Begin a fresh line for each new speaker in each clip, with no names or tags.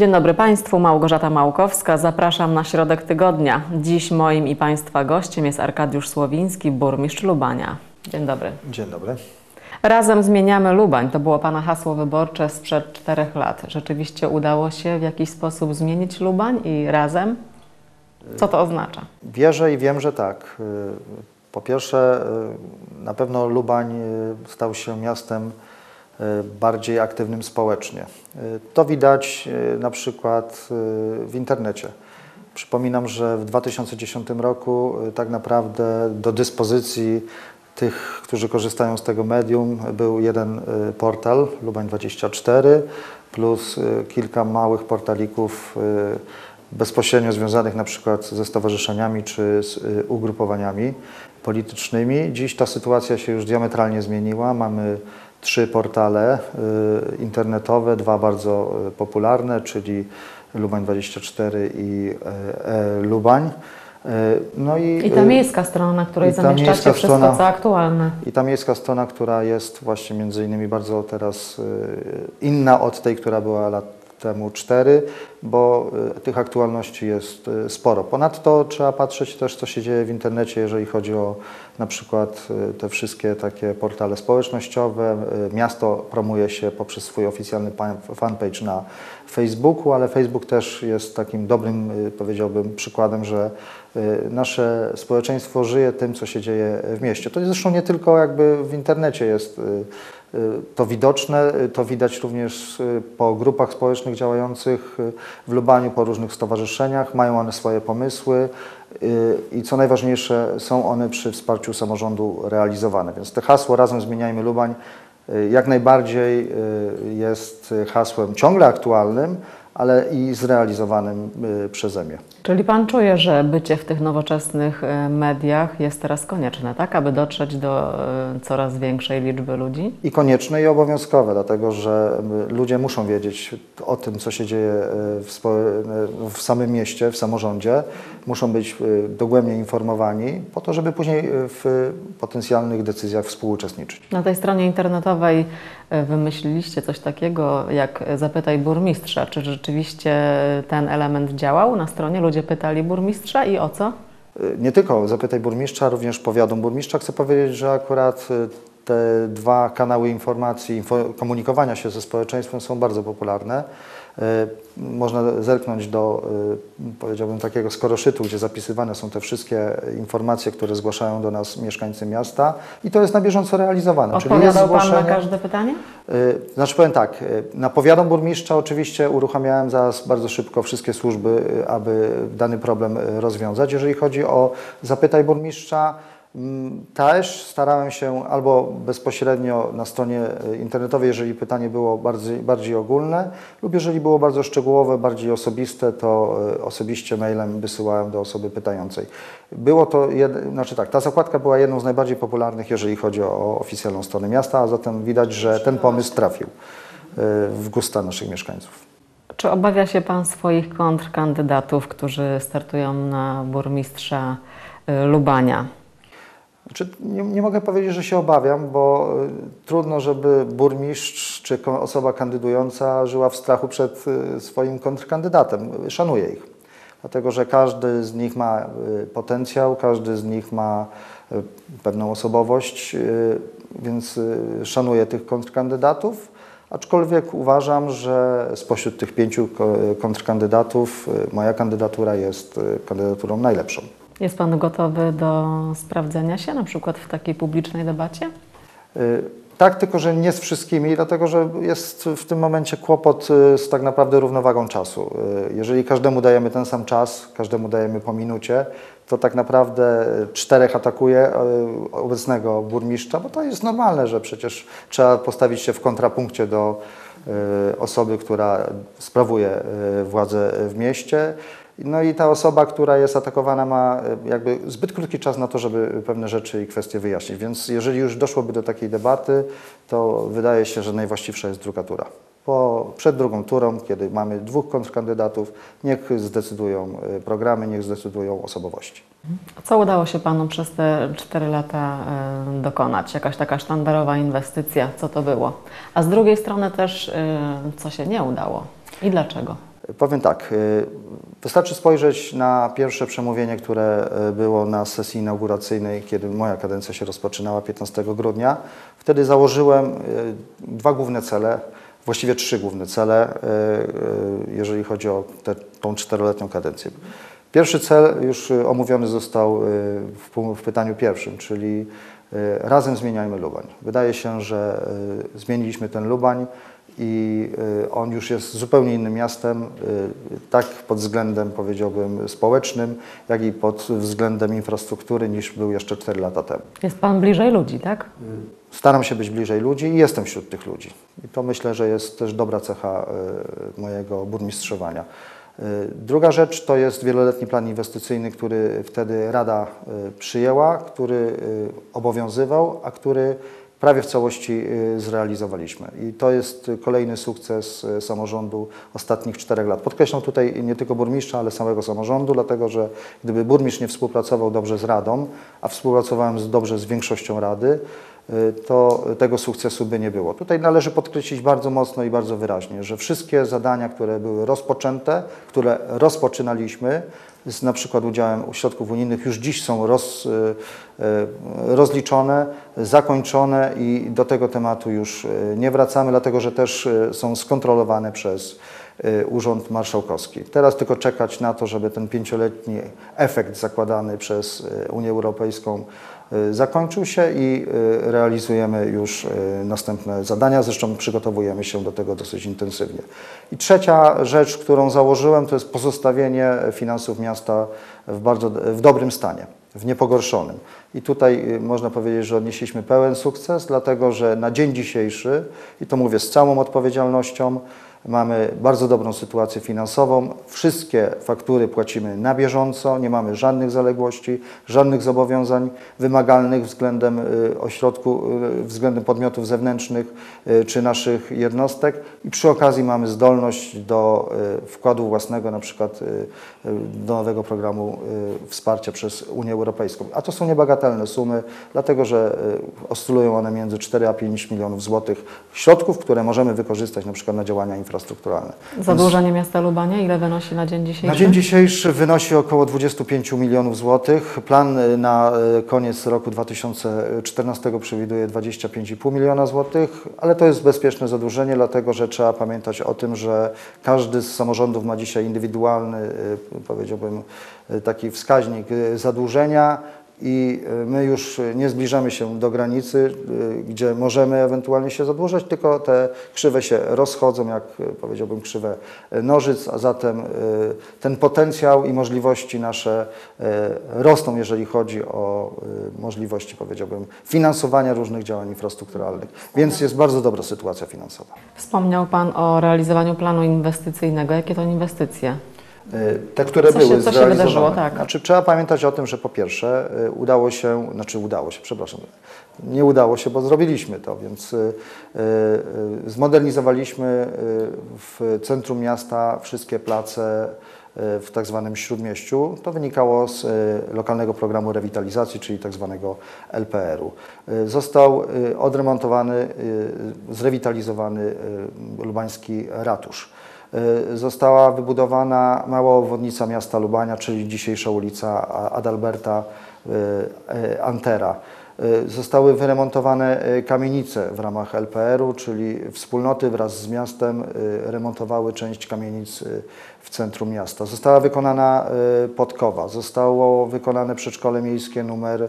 Dzień dobry Państwu, Małgorzata Małkowska. Zapraszam na środek tygodnia. Dziś moim i Państwa gościem jest Arkadiusz Słowiński, burmistrz Lubania. Dzień dobry.
Dzień dobry.
Razem zmieniamy Lubań. To było Pana hasło wyborcze sprzed czterech lat. Rzeczywiście udało się w jakiś sposób zmienić Lubań i razem? Co to oznacza?
Wierzę i wiem, że tak. Po pierwsze, na pewno Lubań stał się miastem bardziej aktywnym społecznie. To widać na przykład w internecie. Przypominam, że w 2010 roku tak naprawdę do dyspozycji tych, którzy korzystają z tego medium, był jeden portal, Lubań24, plus kilka małych portalików bezpośrednio związanych na przykład ze stowarzyszeniami czy z ugrupowaniami politycznymi. Dziś ta sytuacja się już diametralnie zmieniła. Mamy trzy portale internetowe, dwa bardzo popularne, czyli Lubań24 i e Lubań.
No i, I ta miejska strona, na której zamieszczacie wszystko, strona, co aktualne.
I ta miejska strona, która jest właśnie między innymi bardzo teraz inna od tej, która była lat temu cztery, bo tych aktualności jest sporo. Ponadto trzeba patrzeć też, co się dzieje w internecie, jeżeli chodzi o na przykład te wszystkie takie portale społecznościowe. Miasto promuje się poprzez swój oficjalny fanpage na Facebooku, ale Facebook też jest takim dobrym, powiedziałbym, przykładem, że nasze społeczeństwo żyje tym, co się dzieje w mieście. To zresztą nie tylko jakby w internecie jest to widoczne, to widać również po grupach społecznych działających w Lubaniu, po różnych stowarzyszeniach. Mają one swoje pomysły i co najważniejsze, są one przy wsparciu samorządu realizowane. Więc to hasło Razem Zmieniajmy Lubań jak najbardziej jest hasłem ciągle aktualnym, ale i zrealizowanym przeze mnie.
Czyli Pan czuje, że bycie w tych nowoczesnych mediach jest teraz konieczne, tak? Aby dotrzeć do coraz większej liczby ludzi?
I konieczne i obowiązkowe, dlatego że ludzie muszą wiedzieć o tym, co się dzieje w, w samym mieście, w samorządzie. Muszą być dogłębnie informowani po to, żeby później w potencjalnych decyzjach współuczestniczyć.
Na tej stronie internetowej wymyśliliście coś takiego jak Zapytaj Burmistrza. Czy rzeczywiście ten element działał na stronie? Ludzie pytali burmistrza i o co?
Nie tylko Zapytaj Burmistrza, również Powiadom Burmistrza. Chcę powiedzieć, że akurat te dwa kanały informacji, komunikowania się ze społeczeństwem są bardzo popularne. Można zerknąć do, powiedziałbym, takiego skoroszytu, gdzie zapisywane są te wszystkie informacje, które zgłaszają do nas mieszkańcy miasta i to jest na bieżąco realizowane.
Odpowiadał Pan na każde pytanie?
Znaczy powiem tak, na powiadom burmistrza oczywiście uruchamiałem zaraz bardzo szybko wszystkie służby, aby dany problem rozwiązać. Jeżeli chodzi o zapytaj burmistrza, też starałem się albo bezpośrednio na stronie internetowej, jeżeli pytanie było bardziej, bardziej ogólne, lub jeżeli było bardzo szczegółowe, bardziej osobiste, to osobiście mailem wysyłałem do osoby pytającej. Było to, jed... znaczy tak, ta zakładka była jedną z najbardziej popularnych, jeżeli chodzi o oficjalną stronę miasta, a zatem widać, że ten pomysł trafił w gusta naszych mieszkańców.
Czy obawia się Pan swoich kontrkandydatów, którzy startują na burmistrza Lubania?
Znaczy, nie, nie, mogę powiedzieć, że się obawiam, bo trudno, żeby burmistrz czy osoba kandydująca żyła w strachu przed swoim kontrkandydatem. Szanuję ich, dlatego że każdy z nich ma potencjał, każdy z nich ma pewną osobowość, więc szanuję tych kontrkandydatów. Aczkolwiek uważam, że spośród tych pięciu kontrkandydatów moja kandydatura jest kandydaturą najlepszą.
Jest Pan gotowy do sprawdzenia się, na przykład w takiej publicznej debacie?
Tak, tylko że nie z wszystkimi, dlatego że jest w tym momencie kłopot z tak naprawdę równowagą czasu. Jeżeli każdemu dajemy ten sam czas, każdemu dajemy po minucie, to tak naprawdę czterech atakuje obecnego burmistrza, bo to jest normalne, że przecież trzeba postawić się w kontrapunkcie do osoby, która sprawuje władzę w mieście. No i ta osoba, która jest atakowana ma jakby zbyt krótki czas na to, żeby pewne rzeczy i kwestie wyjaśnić. Więc jeżeli już doszłoby do takiej debaty, to wydaje się, że najwłaściwsza jest druga tura. Po, przed drugą turą, kiedy mamy dwóch kontrkandydatów, niech zdecydują programy, niech zdecydują osobowości.
Co udało się Panu przez te 4 lata y, dokonać? Jakaś taka sztandarowa inwestycja, co to było? A z drugiej strony też, co się nie udało i dlaczego?
Powiem tak, y, wystarczy spojrzeć na pierwsze przemówienie, które y, było na sesji inauguracyjnej, kiedy moja kadencja się rozpoczynała 15 grudnia. Wtedy założyłem y, dwa główne cele, właściwie trzy główne cele, jeżeli chodzi o tę tą czteroletnią kadencję. Pierwszy cel już omówiony został w, pytaniu pierwszym, czyli razem zmieniajmy Lubań. Wydaje się, że zmieniliśmy ten Lubań i y, on już jest zupełnie innym miastem, y, tak pod względem powiedziałbym społecznym, jak i pod względem infrastruktury niż był jeszcze 4 lata temu.
Jest Pan bliżej ludzi, tak?
Staram się być bliżej ludzi i jestem wśród tych ludzi. I to myślę, że jest też dobra cecha y, mojego burmistrzowania. Y, Druga rzecz to jest wieloletni plan inwestycyjny, który wtedy Rada y, przyjęła, który y, obowiązywał, a który prawie w całości y, zrealizowaliśmy. I to jest kolejny sukces y, samorządu ostatnich czterech lat. Podkreślam tutaj nie tylko burmistrza, ale samego samorządu, dlatego że gdyby burmistrz nie współpracował dobrze z Radą, a współpracowałem dobrze z większością Rady, to tego sukcesu by nie było. Tutaj należy podkreślić bardzo mocno i bardzo wyraźnie, że wszystkie zadania, które były rozpoczęte, które rozpoczynaliśmy, z na przykład udziałem środków unijnych, już dziś są roz, y, y, rozliczone, zakończone i do tego tematu już y, nie wracamy, dlatego że też y, są skontrolowane przez y, Urząd Marszałkowski. Teraz tylko czekać na to, żeby ten pięcioletni efekt zakładany przez y, Unię Europejską y, zakończył się i y, realizujemy już y, następne zadania. Zresztą przygotowujemy się do tego dosyć intensywnie. I trzecia rzecz, którą założyłem, to jest pozostawienie finansów miasta w bardzo w dobrym stanie, w niepogorszonym. I tutaj y, można powiedzieć, że odnieśliśmy pełen sukces, dlatego że na dzień dzisiejszy, i to mówię z całą odpowiedzialnością, Mamy bardzo dobrą sytuację finansową. Wszystkie faktury płacimy na bieżąco, nie mamy żadnych zaległości, żadnych zobowiązań wymagalnych względem y, ośrodku, y, względem podmiotów zewnętrznych y, czy naszych jednostek i przy okazji mamy zdolność do wkładu własnego, na przykład do nowego programu wsparcia przez Unię Europejską. A to są niebagatelne sumy, dlatego że oscylują one między 4 a 5 milionów złotych środków, które możemy wykorzystać na przykład na działania infrastrukturalne.
Zadłużenie miasta Lubania ile wynosi na dzień dzisiejszy?
Na dzień dzisiejszy wynosi około 25 milionów złotych. Plan y, na y, koniec roku 2014 przewiduje 25,5 miliona złotych, ale to jest bezpieczne zadłużenie, dlatego że trzeba pamiętać o tym, że każdy z samorządów ma dzisiaj indywidualny, y, powiedziałbym, taki wskaźnik zadłużenia. I y, my już nie zbliżamy się do granicy, y, gdzie możemy ewentualnie się zadłużać, tylko te krzywe się rozchodzą, jak y, powiedziałbym, krzywe y, nożyc, a zatem y, ten potencjał i możliwości nasze y, rosną, jeżeli chodzi o y, możliwości, powiedziałbym, finansowania różnych działań infrastrukturalnych. Więc jest bardzo dobra sytuacja finansowa.
Wspomniał Pan o realizowaniu planu inwestycyjnego. Jakie to inwestycje?
Y, Te, które
Co
były
się- co się
zrealizowane.
wydarzyło, tak.
Znaczy, trzeba pamiętać o tym, że po pierwsze y, udało się, znaczy udało się, przepraszam, nie udało się, bo zrobiliśmy to, więc y, zmodernizowaliśmy w centrum miasta wszystkie place w tak zwanym Śródmieściu. To wynikało z lokalnego programu rewitalizacji, czyli tak zwanego LPR-u. Został odremontowany, zrewitalizowany lubański ratusz. Y, Została wybudowana mała obwodnica miasta Lubania, czyli dzisiejsza ulica Adalberta y, y, Antera. Zostały wyremontowane kamienice w ramach LPR-u, czyli wspólnoty wraz z miastem remontowały część kamienic w centrum miasta. Została wykonana podkowa, zostało wykonane przedszkole miejskie numer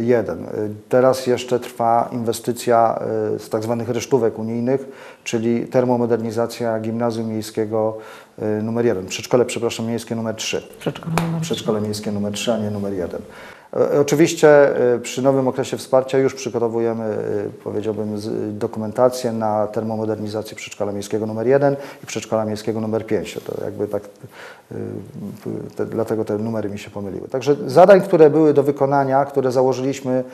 jeden. Y, Teraz jeszcze trwa inwestycja y, z tak zwanych resztówek unijnych, czyli termomodernizacja gimnazjum miejskiego y, numer jeden. Przedszkole, przepraszam, miejskie numer 3.
Przedszkole
Przedszkole miejskie numer 3, a nie numer 1. E, Oczywiście e, przy nowym okresie wsparcia już przygotowujemy, e, powiedziałbym, dokumentację na termomodernizację przedszkola miejskiego numer 1 i przedszkola miejskiego numer 5. To jakby tak, te, dlatego te numery mi się pomyliły. Także zadań, które były do wykonania, które założyliśmy,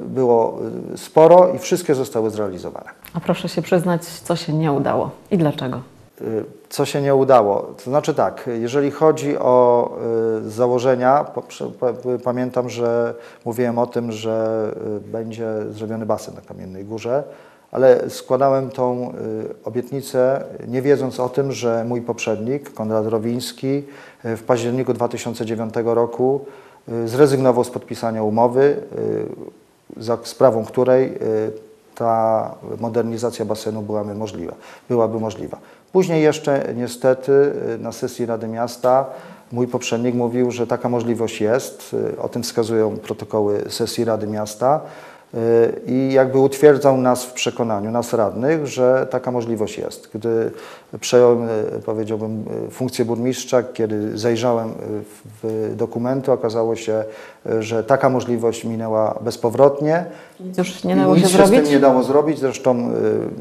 było sporo i wszystkie zostały zrealizowane.
A proszę się przyznać, co się nie udało i dlaczego?
Y, Co się nie udało? To znaczy tak, jeżeli chodzi o y, założenia, pa- pamiętam, że mówiłem o tym, że y, będzie zrobiony basen na Kamiennej Górze, ale składałem tą y, obietnicę nie wiedząc o tym, że mój poprzednik, Konrad Rowiński, y, w październiku 2009 roku y, zrezygnował z podpisania umowy, y, za sprawą której y, ta modernizacja basenu byłaby możliwa. Byłaby możliwa. Później jeszcze niestety y, na sesji Rady Miasta mój poprzednik mówił, że taka możliwość jest. Y, O tym wskazują protokoły sesji Rady Miasta y, i jakby utwierdzał nas w przekonaniu, nas radnych, że taka możliwość jest. Gdy przejąłem, y, powiedziałbym, y, funkcję burmistrza, kiedy zajrzałem y, w dokumenty, okazało się, że taka możliwość minęła bezpowrotnie.
Już nie dało się
nic
zrobić?
z tym nie dało zrobić. Zresztą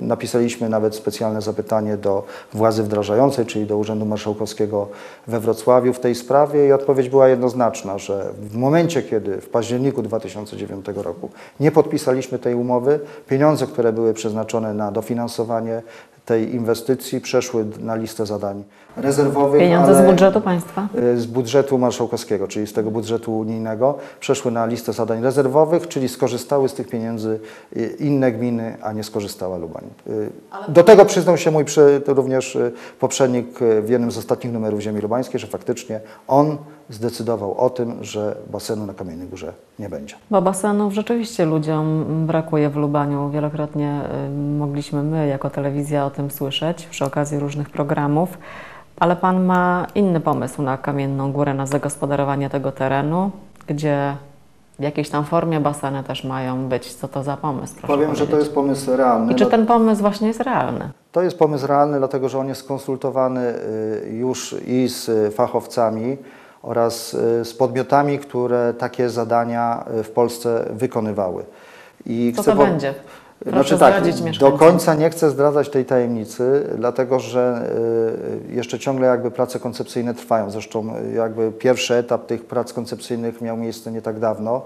napisaliśmy nawet specjalne zapytanie do władzy wdrażającej, czyli do Urzędu Marszałkowskiego we Wrocławiu w tej sprawie i odpowiedź była jednoznaczna, że w momencie, kiedy w październiku 2009 roku nie podpisaliśmy tej umowy, pieniądze, które były przeznaczone na dofinansowanie tej inwestycji przeszły na listę zadań rezerwowych.
Pieniądze z budżetu państwa?
y, z budżetu marszałkowskiego, czyli z tego budżetu unijnego, przeszły na listę zadań rezerwowych, czyli skorzystały z tych pieniędzy y, inne gminy, a nie skorzystała Lubań. Y, Do tego przyznał się mój również poprzednik w jednym z ostatnich numerów Ziemi Lubańskiej, że faktycznie on zdecydował o tym, że basenu na Kamiennej Górze nie będzie.
Bo basenów rzeczywiście ludziom brakuje w Lubaniu. Wielokrotnie mogliśmy my jako telewizja o tym słyszeć przy okazji różnych programów. Ale Pan ma inny pomysł na Kamienną Górę, na zagospodarowanie tego terenu, gdzie w jakiejś tam formie baseny też mają być. Co to za pomysł?
Powiem, że
powiedzieć.
to jest pomysł realny.
I czy ten pomysł właśnie jest realny?
To jest pomysł realny, dlatego że on jest skonsultowany y, już i z fachowcami oraz y, z podmiotami, które takie zadania y, w Polsce wykonywały. I
Co to
po-
będzie? Proszę
Znaczy tak, do końca nie chcę zdradzać tej tajemnicy, dlatego że y, jeszcze ciągle jakby prace koncepcyjne trwają. Zresztą y, jakby pierwszy etap tych prac koncepcyjnych miał miejsce nie tak dawno y,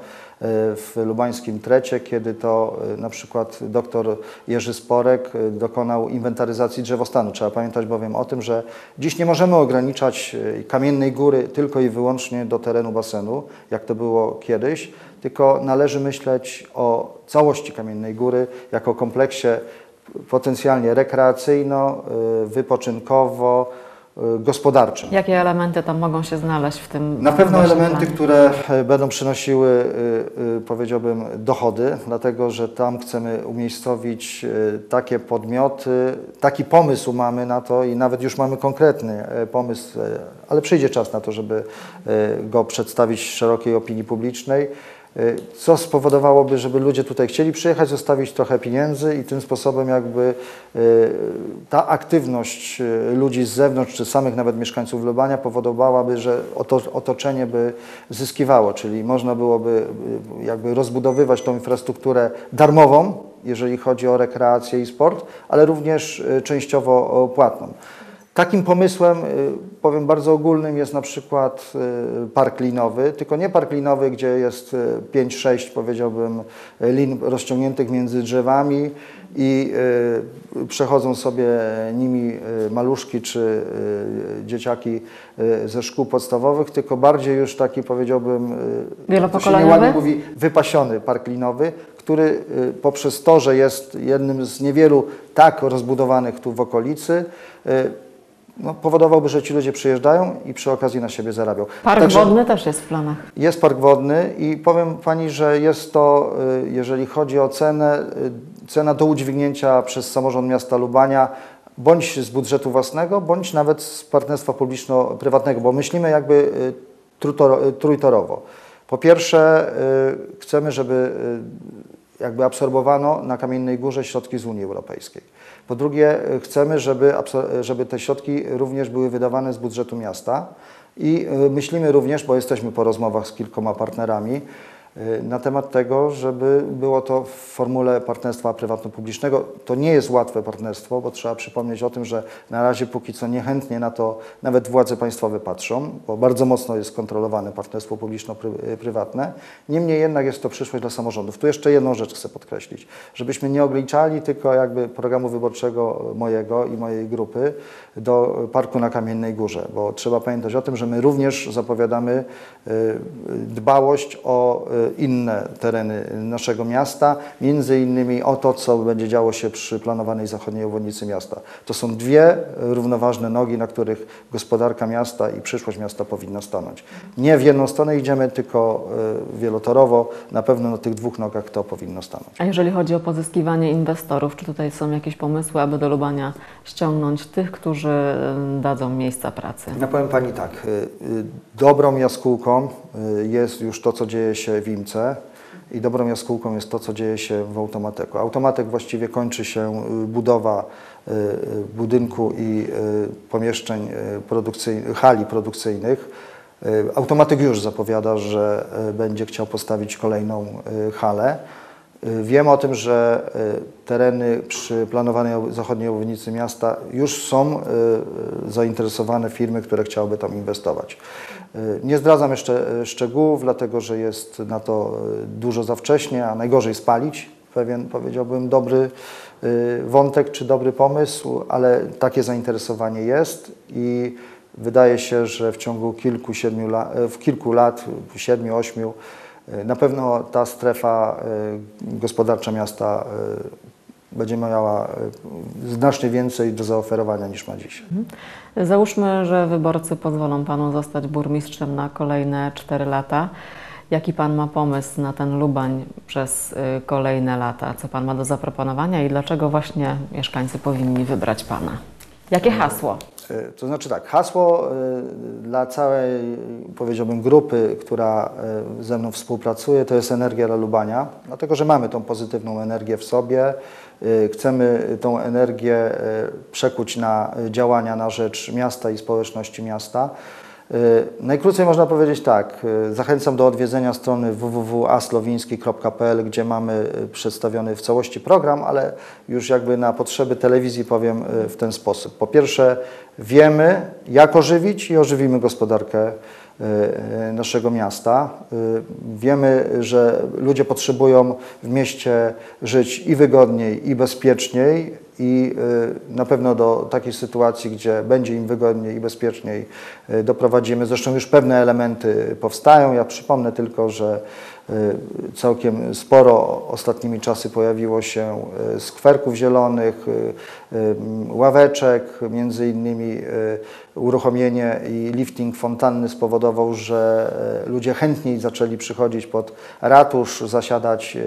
w lubańskim Trecie, kiedy to na przykład dr Jerzy Sporek dokonał inwentaryzacji drzewostanu. Trzeba pamiętać bowiem o tym, że dziś nie możemy ograniczać Kamiennej Góry tylko i wyłącznie do terenu basenu, jak to było kiedyś, tylko należy myśleć o całości Kamiennej Góry jako kompleksie potencjalnie rekreacyjno-wypoczynkowo-gospodarczym.
Jakie elementy tam mogą się znaleźć w tym?
Na pewno elementy,
planie?
które e, będą przynosiły, y, y, powiedziałbym, dochody, dlatego że tam chcemy umiejscowić y, takie podmioty, taki pomysł mamy na to i nawet już mamy konkretny e, pomysł, e, ale przyjdzie czas na to, żeby e, go przedstawić szerokiej opinii publicznej. E, Co spowodowałoby, żeby ludzie tutaj chcieli przyjechać, zostawić trochę pieniędzy i tym sposobem jakby e, ta aktywność e, ludzi z zewnątrz, czy samych nawet mieszkańców Lubania powodowałaby, że oto, otoczenie by zyskiwało, czyli można byłoby jakby rozbudowywać tą infrastrukturę darmową, jeżeli chodzi o rekreację i sport, ale również częściowo płatną. Takim pomysłem, y, powiem bardzo ogólnym, jest na przykład y, park linowy, tylko nie park linowy, gdzie jest 5-6, powiedziałbym, y, lin rozciągniętych między drzewami i przechodzą sobie nimi maluszki czy dzieciaki ze szkół podstawowych, tylko bardziej już taki, powiedziałbym,
Wielopokoleniowy?
mówi, wypasiony park linowy, który poprzez to, że jest jednym z niewielu tak rozbudowanych tu w okolicy, no, powodowałby, że ci ludzie przyjeżdżają i przy okazji na siebie zarabiał.
Park
Także
wodny też jest w planach.
Jest park wodny i powiem Pani, że jest to, y, jeżeli chodzi o cenę, y, cena do udźwignięcia przez samorząd miasta Lubania, bądź z budżetu własnego, bądź nawet z partnerstwa publiczno-prywatnego, bo myślimy jakby y, trójtorowo. Po pierwsze, chcemy, żeby jakby absorbowano na Kamiennej Górze środki z Unii Europejskiej. Po drugie, y, chcemy, żeby, absor- żeby te środki również były wydawane z budżetu miasta i y, myślimy również, bo jesteśmy po rozmowach z kilkoma partnerami, na temat tego, żeby było to w formule partnerstwa prywatno-publicznego. To nie jest łatwe partnerstwo, bo trzeba przypomnieć o tym, że na razie póki co niechętnie na to nawet władze państwowe patrzą, bo bardzo mocno jest kontrolowane partnerstwo publiczno-prywatne. Niemniej jednak jest to przyszłość dla samorządów. Tu jeszcze jedną rzecz chcę podkreślić, żebyśmy nie ograniczali tylko jakby programu wyborczego mojego i mojej grupy do parku na Kamiennej Górze, bo trzeba pamiętać o tym, że my również zapowiadamy y, dbałość o inne tereny naszego miasta, między innymi o to, co będzie działo się przy planowanej zachodniej obwodnicy miasta. To są dwie równoważne nogi, na których gospodarka miasta i przyszłość miasta powinna stanąć. Nie w jedną stronę idziemy, tylko y, wielotorowo. Na pewno na tych dwóch nogach to powinno stanąć.
A jeżeli chodzi o pozyskiwanie inwestorów, czy tutaj są jakieś pomysły, aby do Lubania ściągnąć tych, którzy y, dadzą miejsca pracy?
Ja powiem Pani tak, dobrą jaskółką jest już to, co dzieje się w I dobrą jaskółką jest to, co dzieje się w Automateku. Automatek właściwie kończy się y, budowa y, y, budynku i pomieszczeń produkcyjnych, hali produkcyjnych. Automatek już zapowiada, że będzie chciał postawić kolejną halę. Wiem o tym, że tereny przy planowanej zachodniej obwodnicy miasta już są zainteresowane firmy, które chciałyby tam inwestować. Y, Nie zdradzam jeszcze y, szczegółów, dlatego że jest na to y, dużo za wcześnie, a najgorzej spalić pewien, powiedziałbym, dobry wątek czy dobry pomysł, ale takie zainteresowanie jest i wydaje się, że w ciągu kilku, siedmiu lat, w kilku lat, siedmiu, ośmiu, na pewno ta strefa gospodarcza miasta będzie miała y, znacznie więcej do zaoferowania niż ma dzisiaj.
Załóżmy, że wyborcy pozwolą Panu zostać burmistrzem na kolejne 4 lata. Jaki Pan ma pomysł na ten Lubań przez y, kolejne lata? Co Pan ma do zaproponowania i dlaczego właśnie mieszkańcy powinni wybrać Pana? Jakie hasło?
Y, To znaczy tak, hasło y, dla całej, powiedziałbym, grupy, która y, ze mną współpracuje, to jest energia dla Lubania, dlatego że mamy tą pozytywną energię w sobie. Chcemy tą energię przekuć na działania na rzecz miasta i społeczności miasta. Y, Najkrócej można powiedzieć tak, y, zachęcam do odwiedzenia strony www.aslowiński.pl, gdzie mamy y, przedstawiony w całości program, ale już jakby na potrzeby telewizji powiem w ten sposób. Po pierwsze, wiemy jak ożywić i ożywimy gospodarkę naszego miasta. Wiemy, że ludzie potrzebują w mieście żyć i wygodniej, i bezpieczniej, i y, na pewno do takiej sytuacji, gdzie będzie im wygodniej i bezpieczniej y, doprowadzimy. Zresztą już pewne elementy powstają. Ja przypomnę tylko, że y, całkiem sporo ostatnimi czasy pojawiło się skwerków zielonych, ławeczek, między innymi uruchomienie i lifting fontanny spowodował, że ludzie chętniej zaczęli przychodzić pod ratusz, zasiadać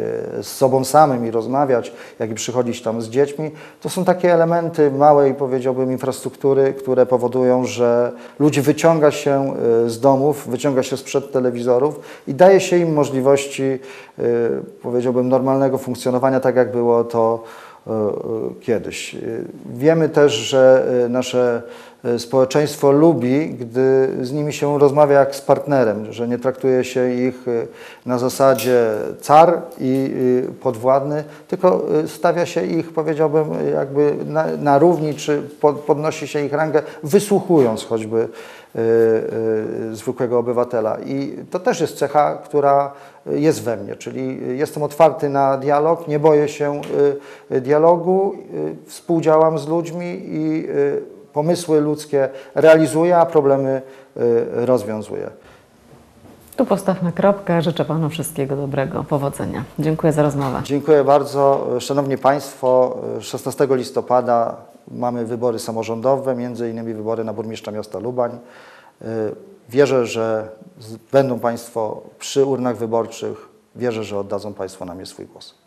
z sobą samym i rozmawiać, jak i przychodzić tam z dziećmi. To są takie elementy małej, powiedziałbym, infrastruktury, które powodują, że ludzi wyciąga się y, z domów, wyciąga się sprzed telewizorów i daje się im możliwości, y, powiedziałbym, normalnego funkcjonowania, tak jak było to kiedyś. Y, Wiemy też, że y, nasze społeczeństwo lubi, gdy z nimi się rozmawia jak z partnerem, że nie traktuje się ich na zasadzie car i podwładny, tylko stawia się ich, powiedziałbym, jakby na, na równi, czy pod, podnosi się ich rangę, wysłuchując choćby zwykłego obywatela. I to też jest cecha, która jest we mnie, czyli jestem otwarty na dialog, nie boję się y, dialogu, y, współdziałam z ludźmi i y, pomysły ludzkie realizuję, a problemy rozwiązuję.
Tu postawmy kropkę. Życzę Panu wszystkiego dobrego, powodzenia. Dziękuję za rozmowę.
Dziękuję bardzo. Szanowni Państwo, 16 listopada mamy wybory samorządowe, między innymi wybory na burmistrza miasta Lubań. Y, Wierzę, że będą Państwo przy urnach wyborczych. Wierzę, że oddadzą Państwo na mnie swój głos.